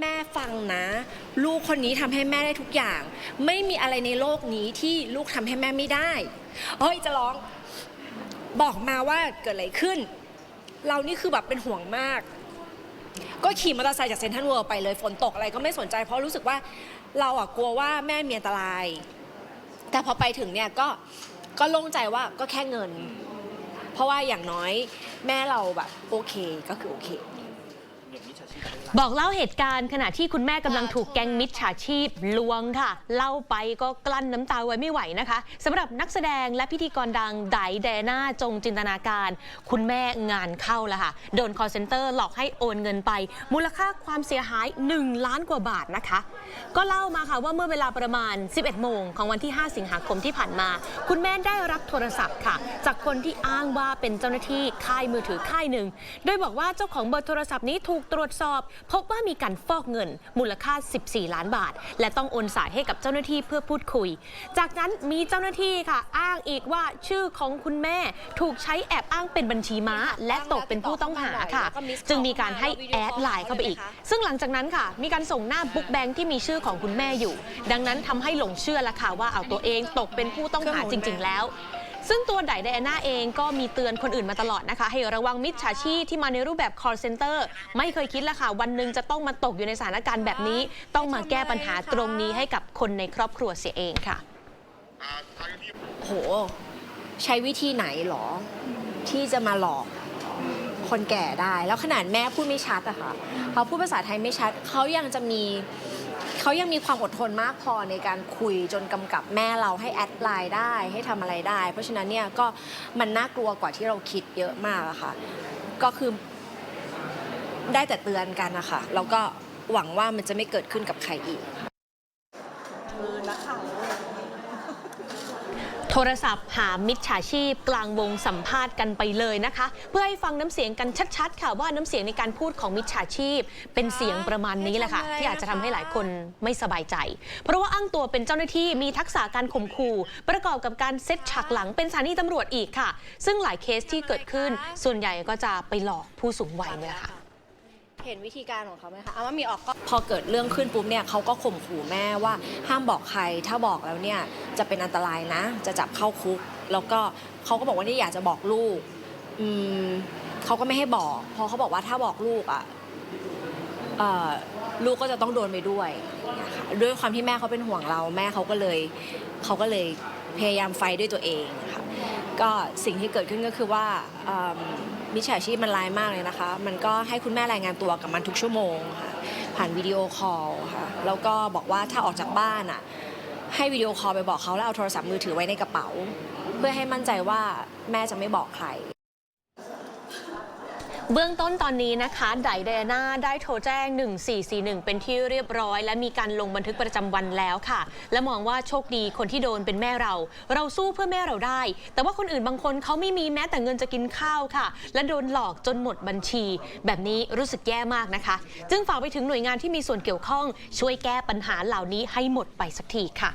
แม่ฟังนะ ลูกคนนี้ทำให้แม่ได้ทุกอย่าง ไม่มีอะไรในโลกนี้ที่ลูกทำให้แม่ไม่ได้เฮ้ยจะร้องบอกมาว่าเกิดอะไรขึ้น เรานี่คือแบบเป็นห่วงมาก ก็ขี่มอเตอร์ไซค์จากเซนทรัลเวิลด์ไปเลยฝนตกอะไรก็ไม่สนใจ เพราะรู้สึกว่าเราอะกลัวว่าแม่มีอันตราย แต่พอไปถึงเนี่ยก็ก็โล่งใจว่าก็แค่เงิน เพราะว่าอย่างน้อยแม่เราแบบโอเคก็คือโอเค บอกเล่าเหตุการณ์ขณะที่คุณแม่กำลังถูกแก๊งมิจฉาชีพลวงค่ะ เล่าไปก็กลั้นน้ำตาไว้ไม่ไหวนะคะสำหรับนักแสดงและพิธีกรดังไดแดน่าจงจินตนาการ คุณแม่งานเข้าแล้วค่ะ โดนคอ l เซนเตอร์หลอกให้โอนเงินไป มูลค่าความเสียหาย 1 ล้านกว่าบาทนะคะ ก็เล่ามาค่ะว่าเมื่อเวลาประมาณ 11 โมงของวันที่ 5 สิงหาคมที่ผ่านมา คุณแม่ได้รับโทรศัพท์ค่ะ จากคนที่อ้างว่าเป็นเจ้าหน้าที่ค่ายมือถือค่ายหนึ่งโดยบอกว่าเจ้าของเบอร์โทรศัพท์นี้ถูกตรวจสอบพบว่ามีการฟอกเงินมูลค่า 14 ล้านบาท และต้องโอนสายให้กับเจ้าหน้าที่เพื่อพูดคุย จากนั้นมีเจ้าหน้าที่ค่ะ อ้างอีกว่าชื่อของคุณแม่ถูกใช้แอบอ้างเป็นบัญชีม้า และตกเป็นผู้ต้องหาค่ะ จึงมีการให้แอดไลน์เข้าไปอีก ซึ่งหลังจากนั้นค่ะ มีการส่งหน้าบุ๊กแบงค์ที่มีชื่อของคุณแม่อยู่ ดังนั้นทำให้หลงเชื่อละค่ะว่าเอาตัวเองตกเป็นผู้ต้องหาจริง ๆ แล้ว ซึ่งตัวไดไดอาน่าเองก็มีเตือนคนอื่นมาตลอดนะคะ ให้ระวังมิจฉาชีพที่มาในรูปแบบ call center ไม่เคยคิดละค่ะ วันหนึ่งจะต้องมาตกอยู่ในสถานการณ์แบบนี้ ต้องมาแก้ปัญหาตรงนี้ให้กับคนในครอบครัวเสียเองค่ะ โห ใช้วิธีไหนหรอ ที่จะมาหลอกคนแก่ได้ แล้วขนาดแม่พูดไม่ชัดอะค่ะเขาพูดภาษาไทยไม่ชัด เขายังจะมี เขายังมีความอดทนมากพอในการคุยจนกำกับแม่เราให้แอดไลน์ได้ให้ทำอะไรได้ เพราะฉะนั้นเนี่ยก็มันน่ากลัวกว่าที่เราคิดเยอะมากอะค่ะ ก็คือได้แต่เตือนกันนะคะแล้วก็หวังว่ามันจะไม่เกิดขึ้นกับใครอีก โทรศัพท์หามิจฉาชีพ กลางวงสัมภาษณ์กันไปเลยนะคะ เพื่อให้ฟังน้ำเสียงกันชัดๆ ค่ะว่าน้ำเสียงในการพูดของมิจฉาชีพ เป็นเสียงประมาณนี้แหละค่ะ ที่อาจจะทำให้หลายคนไม่สบายใจ เพราะว่าอ้างตัวเป็นเจ้าหน้าที่มีทักษะการข่มขู่ประกอบกับการเซตฉากหลังเป็นสถานีตำรวจอีกค่ะ ซึ่งหลายเคสที่เกิดขึ้นส่วนใหญ่ก็จะไปหลอกผู้สูงวัยเนี่ยแหละค่ะ เห็นวิธีการของเขาไหมคะเอาว่ามีออกก็พอเกิดเรื่องขึ้นปุ๊บเนี่ยเขาก็ข่มขู่แม่ว่าห้ามบอกใคร ถ้าบอกแล้วเนี่ยจะเป็นอันตรายนะ จะจับเข้าคุก แล้วก็เขาก็บอกว่านี่อยากจะบอกลูก อืมเขาก็ไม่ให้บอกเพราะเขาบอกว่าถ้าบอกลูกอะลูกก็จะต้องโดนไปด้วย ด้วยความที่แม่เขาเป็นห่วงเรา แม่เขาก็เลยเขาก็เลยพยายามไฟด้วยตัวเอง ก็สิ่งที่เกิดขึ้นก็คือว่ามิจฉาชีพมันร้ายมากเลยนะคะ มันก็ให้คุณแม่รายงานตัวกับมันทุกชั่วโมงค่ะผ่านวิดีโอคอลค่ะแล้วก็บอกว่าถ้าออกจากบ้านอะให้วิดีโอคอลไปบอกเขาแล้วเอาโทรศัพท์มือถือไว้ในกระเป๋า เพื่อให้มั่นใจว่าแม่จะไม่บอกใคร เบื้องต้นตอนนี้นะคะไดไดน่าได้โทรแจ้ง 1441 เป็นที่เรียบร้อย และมีการลงบันทึกประจำวันแล้วค่ะ และมองว่าโชคดีคนที่โดนเป็นแม่เรา เราสู้เพื่อแม่เราได้ แต่ว่าคนอื่นบางคนเขาไม่มีแม้แต่เงินจะกินข้าวค่ะ และโดนหลอกจนหมดบัญชี แบบนี้รู้สึกแย่มากนะคะ จึงฝากไปถึงหน่วยงานที่มีส่วนเกี่ยวข้อง ช่วยแก้ปัญหาเหล่านี้ให้หมดไปสักทีค่ะ